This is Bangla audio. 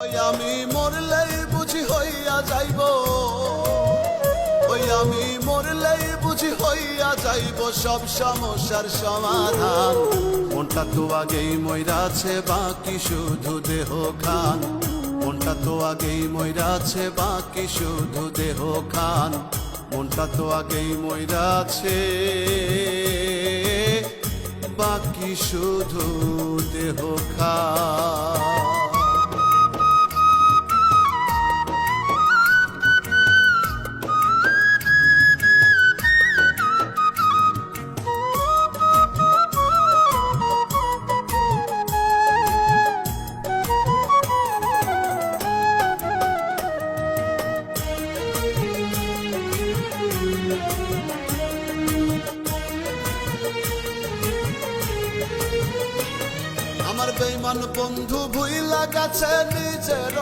আমি মরলেই বুঝি হইয়া যাইব। ওই আমি মরলেই বুঝি হইয়া যাইব সব সমস্যার সমাধান। মনটা তো আগেই ময়রাছে বাকি শুধু দেহ খান। মনটা তো আগেই ময়রাছে বাকি শুধু দেহ খান। মনটা তো আগেই ময়রাছে বাকি শুধু দেহ আমার বেইমান বন্ধু ভুইলা গেছে নিজের